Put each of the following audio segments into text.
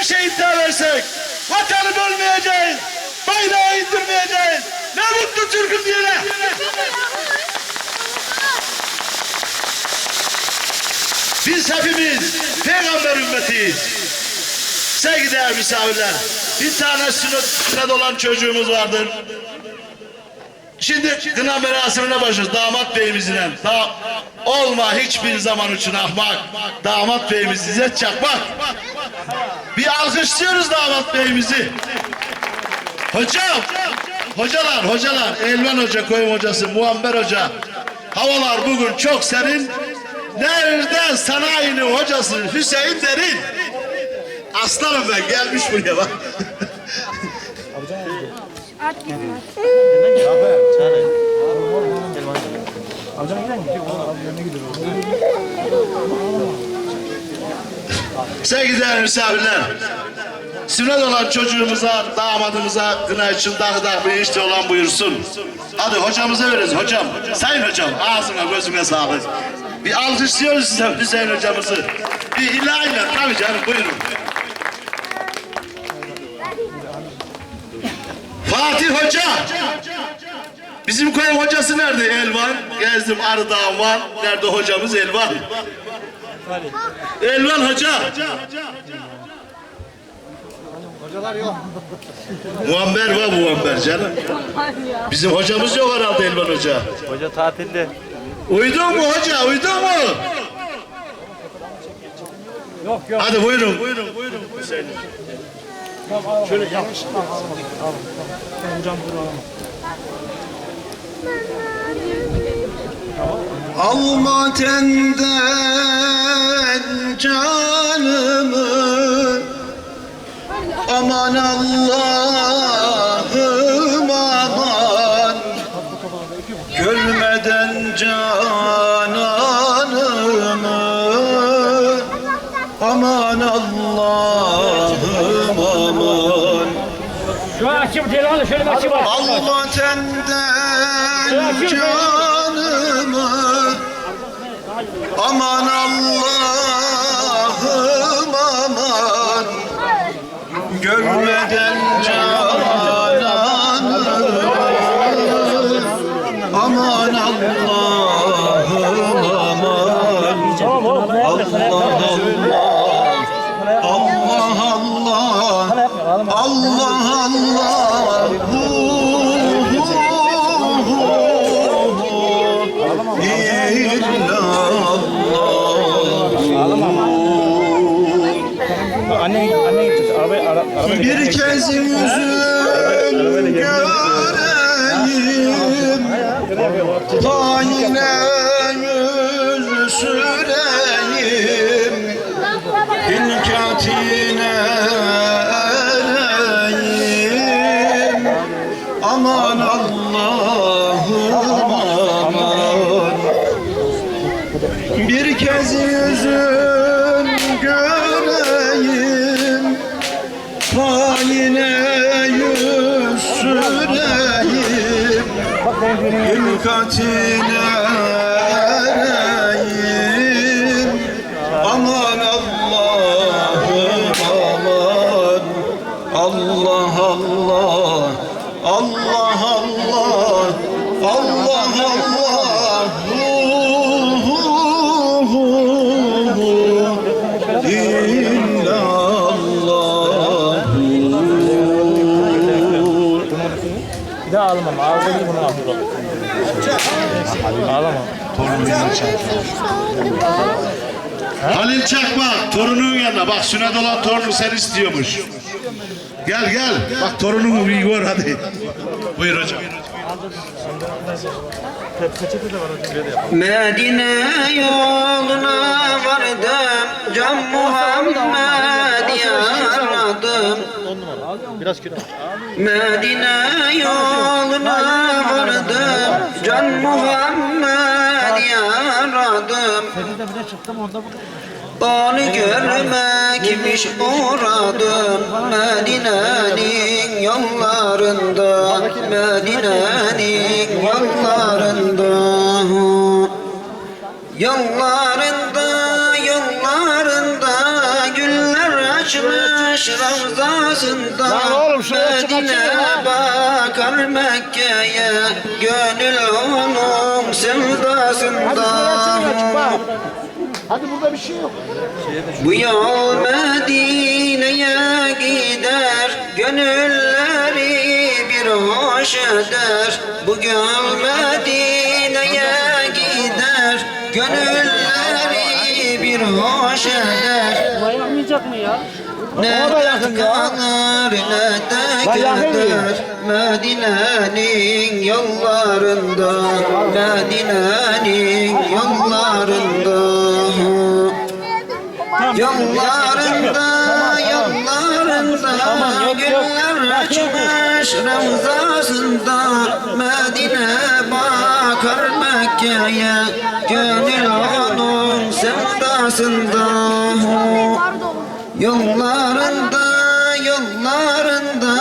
büyük şehitler versek vatanı bölmeyeceğiz. Bayrağı indirmeyeceğiz. Ne mutlu Türk'üm diyene. Biz hepimiz peygamber ümmetiyiz. Sevgili misafirler, bir tane sünnet olan çocuğumuz vardır. Şimdi kına merasimine başlıyoruz damat beyimizle. Da olma hiçbir zaman için ahmak. Damat beyimiz İzzet Çakmak. Bir alkışlıyoruz damat beyimizi. Hocam, hocalar, hocalar, Elvan Hoca, koyun hocası, Muammer Hoca. Havalar bugün çok serin. Nerede sanayinin hocası Hüseyin Derin? Aslanım ben gelmiş buraya bak. Sevgili değerli misafirler, sünnet olan çocuğumuza, damadımıza kına için daha da işte olan buyursun. Hadi hocamıza veririz hocam. Sayın hocam ağzına gözüne sağlık. Bir alkışlıyoruz size Hüseyin hocamızı. Bir ilahiyle tabii canım buyurun. Fatih Hoca. Bizim koyun hocası nerede Elvan? Gezdim Arıdağ var. Nerede hocamız Elvan? Elvan Hoca. Hocalar yok. Muammer var Muammer canım. Bizim hocamız yok herhalde Elvan Hoca. Hoca tatilde. Uydun mu hoca? Uydun mu? Yok yok. Hadi buyurun. Buyurun buyurun. Alma tenden canımı. Aman Allah'ım aman. Gülmeden cananımı. Aman Allah'ım açayım telefonu şöyle bir açayım. Alma tenden canımı. Aman Allah'ım aman. Görmeden cananımı Aman Allah'ım aman. Allah Allah. Allah Allah. Allah Anne anne gideceğiz. Arabayı ara, arabayı Bir kez yüzün göreyim Tayine yüz Hülkatine ereyim ağlamam. Ağlayayım bunu ağlıyorum. Ağlama. Halil Çakmak torunun yanına. Bak sünnet olan torunu sen istiyormuş. Gel gel. Bak torunumu bir gör hadi. Buyur hocam. Medine yoluna vardım Can Muhammed yaradım Biraz kilo. Medine yoluna vardım Can Muhammed yaradım Onu görmekmiş uğradım Medine'nin yollarında Medine'nin yollarında Yollarında, yollarında güller açmış ravzasında Medine bakar Mekke'ye Gönül onun sevdasında Hadi burada bir şey yok. Bu yol Medine'ye gider Gönülleri bir hoş eder Bu yol Medine'ye gider Gönülleri bir hoş eder Dayanmayacak mı ya? Nerede kalır ne de gider Medine'nin yollarında Medine'nin yollarında Yollarında, yollarında Güller açmış ravzasında Medine bakar Mekke'ye Gönül onun sevdasında. Yollarında, yollarında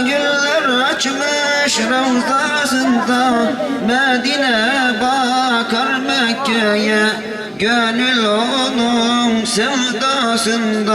Güller açmış ravzasında Medine bakar Mekke'ye Gönül onun sevdasında